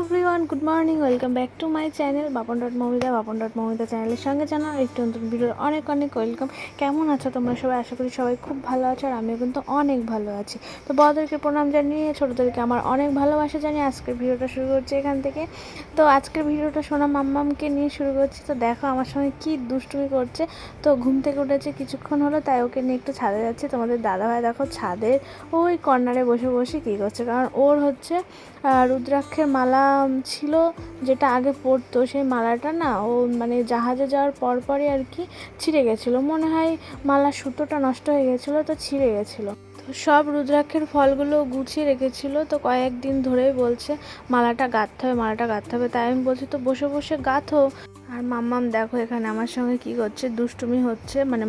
lovely. Channel Bapon dot Momita Bapon dot Momita চ্যানেলের সঙ্গে জানার একটু নতুন ভিডিওর অনেক অনেক ওয়েলকাম কেমন আছো তোমরা সবাই? আশা করি সবাই খুব ভালো আছো, আর আমিও কিন্তু অনেক ভালো আছি। তো বড়দেরকে প্রণাম জানিয়ে, ছোটোদেরকে আমার অনেক ভালোবাসা জানিয়ে আজকের ভিডিওটা শুরু করছি এখান থেকে। তো আজকের ভিডিওটা সোনা মাম্মামকে নিয়ে শুরু করছি। তো দেখো আমার সঙ্গে কি দুষ্টুমি করছে। তো ঘুম থেকে উঠেছে কিছুক্ষণ হলো, তাই ওকে নিয়ে একটু ছাদে যাচ্ছে। তোমাদের দাদাভাই দেখো ছাদের ওই কর্নারে বসে বসে কী করছে? কারণ ওর হচ্ছে রুদ্রাক্ষের মালা ছিল যেটা আগে পড়তো, সেই মালাটা না, ও মানে জাহাজে যাওয়ার পরপরই আর কি ছিঁড়ে গেছিল। মনে হয় মালার সুতোটা নষ্ট হয়ে গেছিল, তো ছিঁড়ে গেছিল। সব রুদ্রাক্ষের ফলগুলো গুছিয়ে রেখেছিল, তো কয়েকদিন ধরেই বলছে, মালাটা গাঁথতে হবে, মালাটা গাঁথতে হবে। তাই আমি বলছি, তো বসে বসে গাঁথো। আর মাম্মাম, দেখো এখানে আমার সঙ্গে কি করছে, দুষ্টুমি হচ্ছে। মানে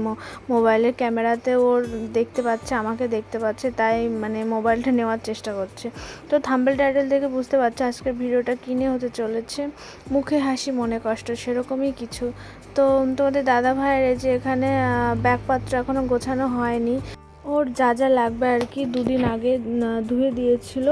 মোবাইলের ক্যামেরাতে ওর দেখতে পাচ্ছে, আমাকে দেখতে পাচ্ছে, তাই মানে মোবাইলটা নেওয়ার চেষ্টা করছে। তো থাম্বেল টাইটেল দেখে বুঝতে পারছে, আজকের ভিডিওটা কী নিয়ে হতে চলেছে। মুখে হাসি, মনে কষ্ট, সেরকমই কিছু। তো তোমাদের দাদা ভাইয়ের যে এখানে ব্যাগপত্র এখনও গোছানো হয়নি। ওর যা যা লাগবে আর কি দুদিন আগে ধুয়ে দিয়েছিল।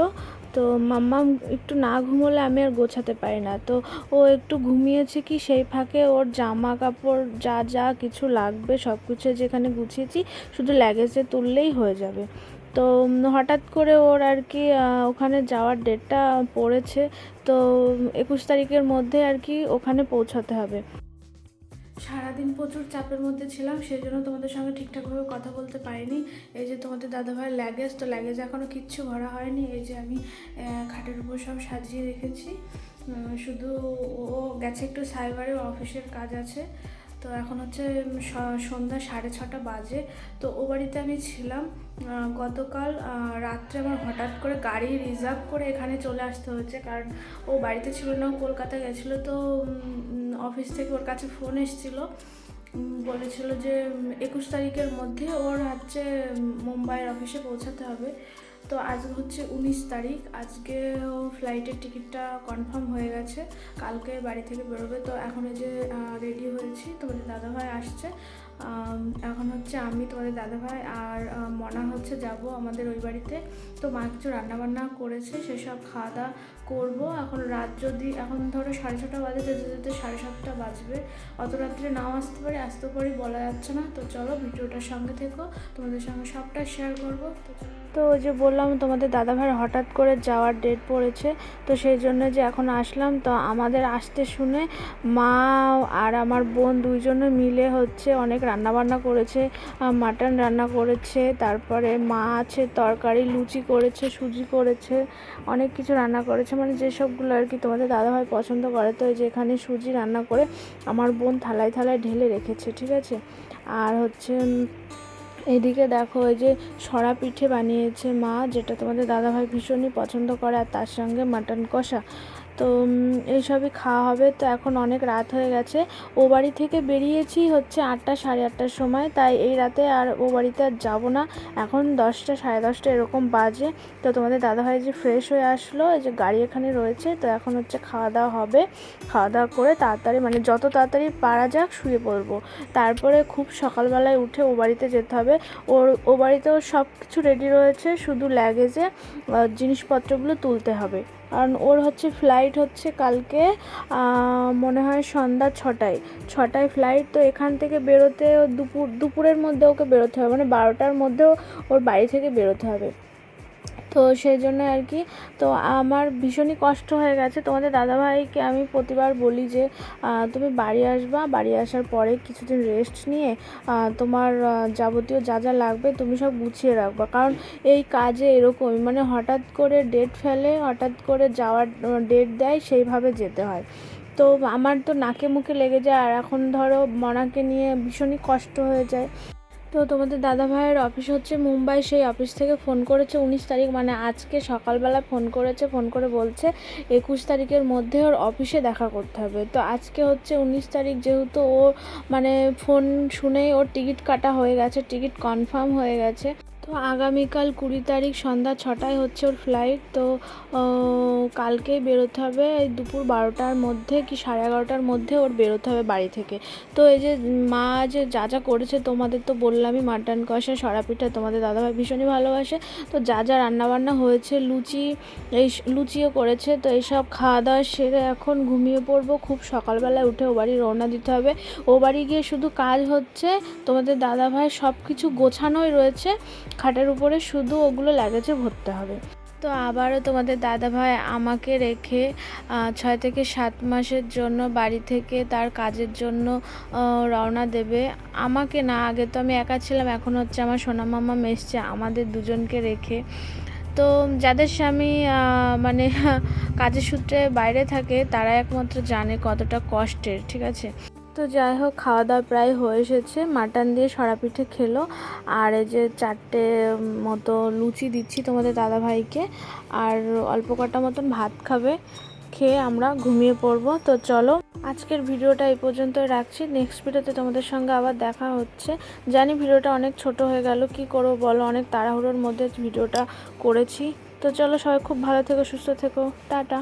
তো মাম্মাম একটু না ঘুমোলে আমি আর গোছাতে পারি না। তো ও একটু ঘুমিয়েছে কি সেই ফাঁকে ওর জামা কাপড় যা যা কিছু লাগবে সব কিছু যেখানে গুছিয়েছি, শুধু ল্যাগেজে তুললেই হয়ে যাবে। তো হঠাৎ করে ওর আর কি ওখানে যাওয়ার ডেটটা পড়েছে। তো একুশ তারিখের মধ্যে আর কি ওখানে পৌঁছাতে হবে। সারাদিন প্রচুর চাপের মধ্যে ছিলাম সেই জন্য তোমাদের সঙ্গে ঠিকঠাকভাবে কথা বলতে পারিনি। এই যে তোমাদের দাদাভাইয়ের ল্যাগেজ তো ল্যাগেজ এখনও কিচ্ছু ভরা হয়নি। এই যে আমি খাটের উপর সব সাজিয়ে রেখেছি। শুধু ও গেছে একটু সাইবারে অফিসের কাজ আছে। তো এখন হচ্ছে সন্ধ্যা সাড়ে ছটা বাজে। তো ও বাড়িতে আমি ছিলাম গতকাল রাত্রে আমার হঠাৎ করে গাড়ি রিজার্ভ করে এখানে চলে আসতে হয়েছে। কারণ ও বাড়িতে ছিল না কলকাতা গেছিল। তো অফিস থেকে ওর কাছে ফোন এসেছিল। বলেছিল যে একুশ তারিখের মধ্যে ওর হচ্ছে মুম্বাইয়ের অফিসে পৌঁছাতে হবে। তো আজ হচ্ছে উনিশ তারিখ। আজকে ফ্লাইটের টিকিটটা কনফার্ম হয়ে গেছে। কালকে বাড়ি থেকে বেরোবে। তো এখন এই যে রেডি হয়েছি তোমাদের দাদাভাই আসছে। এখন হচ্ছে আমি তোমাদের দাদাভাই আর মনা হচ্ছে যাব আমাদের ওই বাড়িতে। তো মা কিছু রান্নাবান্না করেছে, সেসব খাওয়া দাওয়া করব। এখন রাত যদি, এখন ধরো সাড়ে ছটা বাজে, যেতে যেতে সাড়ে সাতটা বাজবে। অত রাত্রে নাও আসতে পারি আসতে পারি বলা যাচ্ছে না। তো চলো ভিডিওটার সঙ্গে থেকো, তোমাদের সঙ্গে সবটা শেয়ার করব। তো তো ওই যে বললাম, তোমাদের দাদাভাই হঠাৎ করে যাওয়ার ডেট পড়েছে। তো সেই জন্য যে এখন আসলাম, তো আমাদের আসতে শুনে মা আর আমার বোন দুইজনে মিলে হচ্ছে অনেক রান্নাবান্না করেছে মাটন রান্না করেছে, তারপরে মা আছে, তরকারি, লুচি করেছে, সুজি করেছে, অনেক কিছু রান্না করেছে। মানে যেসবগুলো আর কি তোমাদের দাদাভাই পছন্দ করে, তো এই যে এখানে সুজি রান্না করে আমার বোন থালায় থালায় ঢেলে রেখেছে, ঠিক আছে? আর হচ্ছে এদিকে দেখো ওই যে সরা পিঠে বানিয়েছে মা, যেটা তোমাদের দাদাভাই ভীষণই পছন্দ করে, আর তার সঙ্গে মাটন কষা। তো এইসবই খাওয়া হবে। তো এখন অনেক রাত হয়ে গেছে। ও বাড়ি থেকে বেরিয়েছি হচ্ছে আটটা, সাড়ে আটটার সময়। তাই এই রাতে আর ও বাড়িতে আর যাব না। এখন দশটা, সাড়ে দশটা এরকম বাজে। তো তোমাদের দাদাভাই যে ফ্রেশ হয়ে আসলো, এই যে গাড়ি এখানে রয়েছে, তো এখন হচ্ছে খাওয়া দাওয়া হবে। খাওয়া দাওয়া করে তাড়াতাড়ি মানে যত তাড়াতাড়ি পারা যাক শুয়ে পড়ব। তারপরে খুব সকালবেলায় উঠে ও বাড়িতে যেতে হবে। ওর, ও বাড়িতেও সব কিছু রেডি রয়েছে। শুধু ল্যাগেজে জিনিসপত্রগুলো তুলতে হবে। কারণ ওর হচ্ছে ফ্লাইট হচ্ছে কালকে মনে হয় সন্ধ্যা ছটায়। ছটায় ফ্লাইট তো এখান থেকে বেরোতে দুপুর, দুপুরের মধ্যে ওকে বেরোতে হবে মানে বারোটার মধ্যেও ওর বাড়ি থেকে বেরোতে হবে। তো সেই জন্য আর কি। তো আমার ভীষণই কষ্ট হয়ে গেছে। তোমাদের দাদাভাইকে আমি প্রতিবার বলি যে তুমি বাড়ি আসবা। বাড়ি আসার পরে কিছুদিন রেস্ট নিয়ে তোমার যাবতীয় যা যা লাগবে তুমি সব গুছিয়ে রাখবা। কারণ এই কাজে এরকমই মানে হঠাৎ করে ডেট ফেলে, হঠাৎ করে যাওয়ার ডেট দেয়, সেইভাবে যেতে হয়। তো আমার তো নাকে মুখে লেগে যায়। আর এখন ধরো মনাকে নিয়ে ভীষণই কষ্ট হয়ে যায়। তো তোমাদের দাদা ভাইয়ের অফিস হচ্ছে মুম্বাই, সেই অফিস থেকে ফোন করেছে উনিশ তারিখ মানে আজকে সকালবেলা ফোন করেছে ফোন করে বলছে একুশ তারিখের মধ্যে ওর অফিসে দেখা করতে হবে। তো আজকে হচ্ছে উনিশ তারিখ যেহেতু ও মানে ফোন শুনেই ওর টিকিট কাটা হয়ে গেছে টিকিট কনফার্ম হয়ে গেছে। তো আগামীকাল কুড়ি তারিখ সন্ধ্যা ছটায় হচ্ছে ওর ফ্লাইট তো আহ, কালকেই বেরোতে হবে। এই দুপুর বারোটার মধ্যে কি সাড়ে এগারোটার মধ্যে ওর বেরোতে হবে বাড়ি থেকে। তো এই যে মা যে যা যা করেছে তোমাদের তো বললামই মাটন কষা সরা পিঠা তোমাদের দাদাভাই ভীষণই ভালোবাসে। তো যা যা রান্নাবান্না হয়েছে লুচি এই লুচিও করেছে তো এইসব খাওয়া দাওয়া সেরে এখন ঘুমিয়ে পড়ব। খুব সকালবেলায় উঠে ও বাড়ি রওনা দিতে হবে। ও বাড়ি গিয়ে শুধু কাজ হচ্ছে তোমাদের দাদাভাই সব কিছু গোছানোই রয়েছে। খাটের উপরে শুধু ওগুলো লাগেজে ভরতে হবে। তো আবারও তোমাদের দাদাভাই আমাকে রেখে ছয় থেকে সাত মাসের জন্য বাড়ি থেকে তার কাজের জন্য রওনা দেবে। আমাকে না, আগে তো আমি একা ছিলাম, এখন হচ্ছে আমার সোনা মামা এসছে আমাদের দুজনকে রেখে। তো যাদের স্বামী মানে কাজের সূত্রে বাইরে থাকে তারা একমাত্র জানে কতটা কষ্টের, ঠিক আছে? তো যাই হোক খাওয়া দাওয়া প্রায় হয়ে এসেছে। মাটন দিয়ে সরা পিঠে খেলো। আর এই যে চারটে মতো লুচি দিচ্ছি তোমাদের দাদা ভাইকে আর অল্প কটা মতন ভাত খাবে, খেয়ে আমরা ঘুমিয়ে পড়ব। তো চলো, আজকের ভিডিওটা এই পর্যন্তই রাখছি। নেক্সট ভিডিওতে তোমাদের সঙ্গে আবার দেখা হচ্ছে। জানি ভিডিওটা অনেক ছোট হয়ে গেল। কি করব বলো? অনেক তাড়াহুড়োর মধ্যে ভিডিওটা করেছি। তো চলো, সবাই খুব ভালো থেকো, সুস্থ থেকো। টাটা।